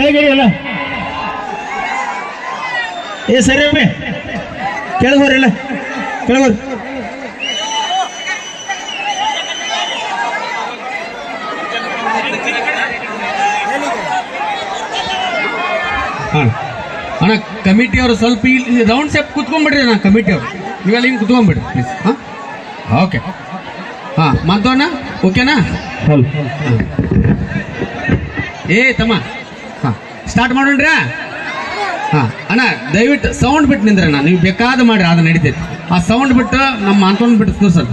ಕೆಳಗಿರಿ ಇಲ್ಲ ಏ ಸರಿ ಅಪ್ಪಿ. ಕೆಳಗೋರಿಲ್ಲ ಕೆಳಗೋರಿ. ಹಾಂ. ಅಣ್ಣ ಕಮಿಟಿ ಅವರು ಸ್ವಲ್ಪ ಇಲ್ಲಿ ರೌಂಡ್ ಸೆಪ್ ಕುತ್ಕೊಂಡ್ಬಿಡ್ರಿ ಅಣ್ಣ ಕಮಿಟಿ ಅವರು. ನೀವೆಲ್ಲ ಹಿಂಗೆ ಕುತ್ಕೊಂಡ್ಬಿಡ್ರಿ ಪ್ಲೀಸ್ ಹಾಂ? ಓಕೆ. ಹಾಂ ಮಾತೋಣ ಓಕೆನಾ? ಏ ತಮ್ಮ. ಸ್ಟಾರ್ಟ್ ಮಾಡೋಣ್ರಿ? ಹಾಂ, ಅಣ್ಣ, ದಯವಿಟ್ಟು ಸೌಂಡ್ ಬಿಟ್ಟು ನಿಂದ್ರಣ್ಣ ನೀವು ಬೇಕಾದ ಮಾಡ್ರಿ, ಅದು ನಡೀತೈತಿ. ಆ ಸೌಂಡ್ ಬಿಟ್ಟು ನಮ್ಮ ಅಂತೋನ್ ಬಿಟ್ಟು ಸರ್.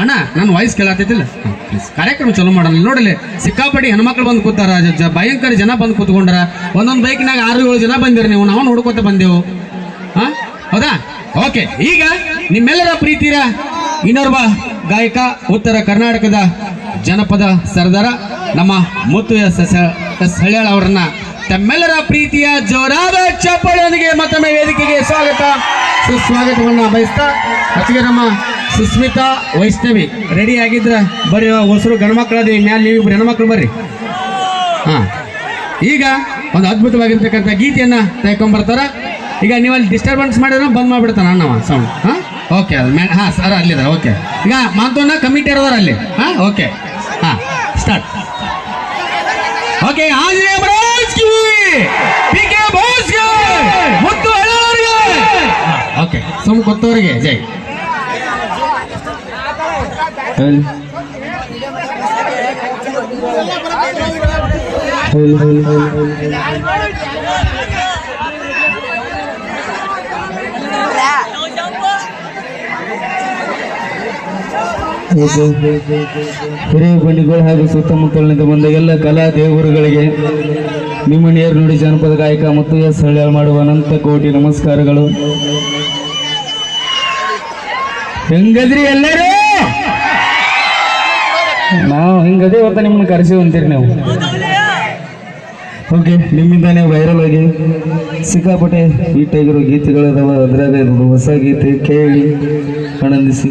ಅಣ್ಣ, ನನ್ನ ವಾಯ್ಸ್ ಕೇಳತ್ತೈತಿಲ್ಲ ಪ್ಲೀಸ್ ಕಾರ್ಯಕ್ರಮ ಚಲೋ ಮಾಡಲ್ಲ ನೋಡಲಿ, ಸಿಕ್ಕಾಪಟ್ಟಿ ಹೆಣ್ಮಕ್ಳು ಬಂದು ಕೂತಾರ ಭಯಂಕರ ಜನ ಬಂದು ಕೂತ್ಕೊಂಡ್ರ. ಒಂದೊಂದು ಬೈಕ್ನಾಗ ಆರು ಏಳು ಜನ ಬಂದಿರಿ ನೀವು. ನಾವು ನೋಡ್ಕೊತ ಬಂದೆವು. ಹಾ, ಹೌದಾ? ಓಕೆ, ಈಗ ನಿಮ್ಮೆಲ್ಲರ ಪ್ರೀತಿರ ಇನ್ನೋರ್ವ ಗಾಯಕ, ಉತ್ತರ ಕರ್ನಾಟಕದ ಜನಪದ ಸರ್ದಾರ ನಮ್ಮ ಮುತ್ತು ಎಸ್ ಎಸ್ ಹಳ್ಯಾಳ್ ಅವರನ್ನ ತಮ್ಮೆಲ್ಲರ ಪ್ರೀತಿಯ ಜೋರಾದ ಚಪ್ಪಾಳೆಯೊಂದಿಗೆ ಮತ್ತೊಮ್ಮೆ ವೇದಿಕೆಗೆ ಸ್ವಾಗತ. ಸುಸ್ವಾಗತವನ್ನು ಬಯಸ್ತಾ ಅಚ್ಚಿಗೆ ನಮ್ಮ ಸುಸ್ಮಿತಾ ವೈಷ್ಣವಿ. ರೆಡಿ ಆಗಿದ್ರ? ಬರ್ರಿ ಹೊಸರು ಗಂಡ್ಮಕ್ಳದಿ ಮ್ಯಾಲ ನೀವು ಇಬ್ರು ಹೆಣ್ಮಕ್ಳು ಬರ್ರಿ. ಹಾ. ಈಗ ಒಂದು ಅದ್ಭುತವಾಗಿರ್ತಕ್ಕಂಥ ಗೀತೆಯನ್ನ ತೆಗೆಕೊಂಡ್ಬರ್ತಾರ ಈಗ ನೀವಲ್ಲಿ ಡಿಸ್ಟರ್ಬೆನ್ಸ್ ಮಾಡಿದ್ರೆ ಬಂದ್ ಮಾಡ್ಬಿಡ್ತಾನ ಅಣ್ಣವ ಸೌಂಡ್ ಹಾಂ? ಓಕೆ ಅದು ಮ್ಯಾ ಹಾಂ ಸರ್ ಅಲ್ಲಿದ್ದಾರೆ ಓಕೆ ಈಗ ಮಾತನ್ನ ಕಮಿಟಿ ಇರೋದಾರ ಅಲ್ಲಿ ಹಾಂ ಓಕೆ ಹಾಂ ಸ್ಟಾರ್ಟ್ ಓಕೆ ಆಂಜನೇಯ ಸುಮ್ ಗೊತ್ತವರಿಗೆ ಜೈ. ಹಿರಿಯ ಬಂಡಿಗಳು ಹಾಗೂ ಸುತ್ತಮುತ್ತಲಿನಿಂದ ಬಂದ ಎಲ್ಲ ಕಲಾ ದೇವರುಗಳಿಗೆ ನಿಮ್ಮ ನುಡಿ ಜನಪದ ಗಾಯಕ ಮತ್ತು ಎಸ್ ಹಳ್ಯಾಳ್ ಮಾಡುವ ಅನಂತ ಕೋಟಿ ನಮಸ್ಕಾರಗಳು. ಹೆಂಗದ್ರಿ ಎಲ್ಲರೂ? ನಾವು ಹಿಂಗದೇ ಹೊತ್ತ ನಿಮ್ಮನ್ನ ಕರೆಸಿ ಅಂತೀರಿ ನೀವು. ಓಕೆ, ನಿಮ್ಮಿಂದಾನೆ ವೈರಲ್ ಆಗಿ ಸಿಕ್ಕಾಪಟ್ಟೆ ಈಟಾಗಿರೋ ಗೀತೆಗಳದಾವ, ಅದ್ರಾಗ ಹೊಸ ಗೀತೆ ಕೇಳಿ ಆನಂದಿಸಿ.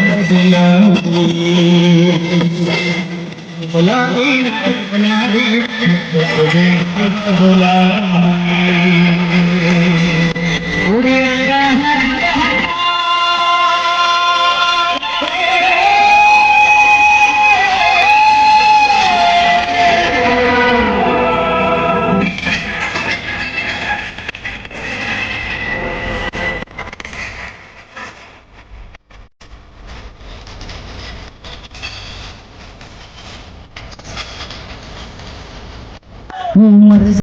গোলাম 嗯，我是